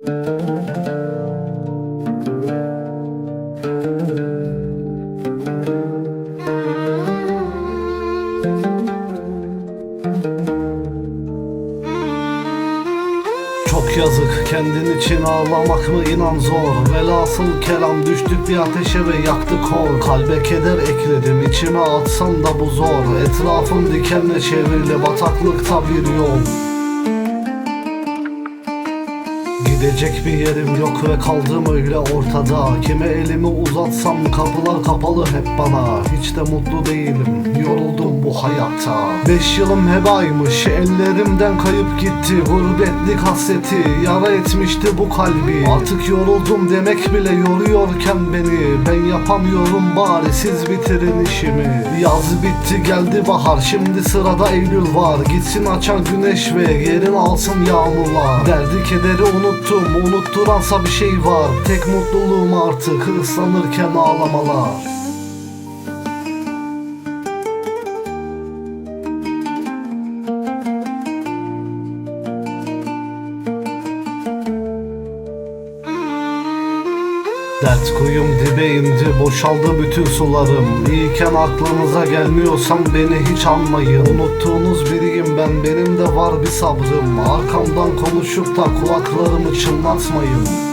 Çok yazık kendin için ağlamak mı inan zor? Velhasıl kelam düştük bir ateşe ve yaktı kor Kalbe keder ekledim içime atsam da bu zor. Etrafım dikenle çevrili bataklıkta bir yol Gidecek bir yerim yok ve kaldım öyle ortada. Kime elimi uzatsam kapılar kapalı hep bana. Hiç de mutlu değilim bu hayatta Beş yılım hebaymış ellerimden kayıp gitti. Gurbetlik hasreti yara etmişti bu kalbi. Artık yoruldum demek bile yoruyorken beni. Ben yapamıyorum bari siz bitirin işimi. Yaz bitti geldi bahar şimdi sırada Eylül var. Gitsin açan güneş ve yerini alsın yağmurlar. Derdi kederi unuttum unutturansa bir şey var. Tek mutluluğum artık ıslanırken ağlamalar Dert kuyum dibe indi boşaldı bütün sularım. İyiyken aklınıza gelmiyorsam beni hiç anmayın. Unuttuğunuz biriyim ben benim de var bir sabrım. Arkamdan konuşup da kulaklarımı çınlatmayın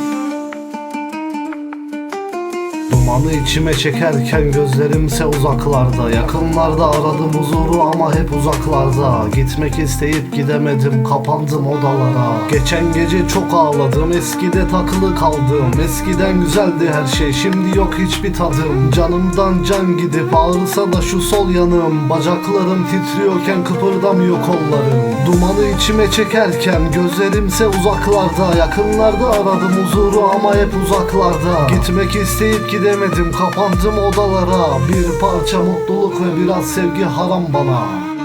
Dumanı içime çekerken gözlerimse uzaklarda. Yakınlarda aradım huzuru ama hep uzaklarda. Gitmek isteyip gidemedim kapandım odalara. Geçen gece çok ağladım eskide takılı kaldım. Eskiden güzeldi her şey şimdi yok hiçbir tadım. Canımdan can gidip ağrısa da şu sol yanım. Bacaklarım titriyorken kıpırdamıyor kollarım. Dumanı içime çekerken gözlerimse uzaklarda. Yakınlarda aradım huzuru ama hep uzaklarda. Gitmek isteyip gidemedim kapandım odalara. Bir parça mutluluk ve biraz sevgi haram bana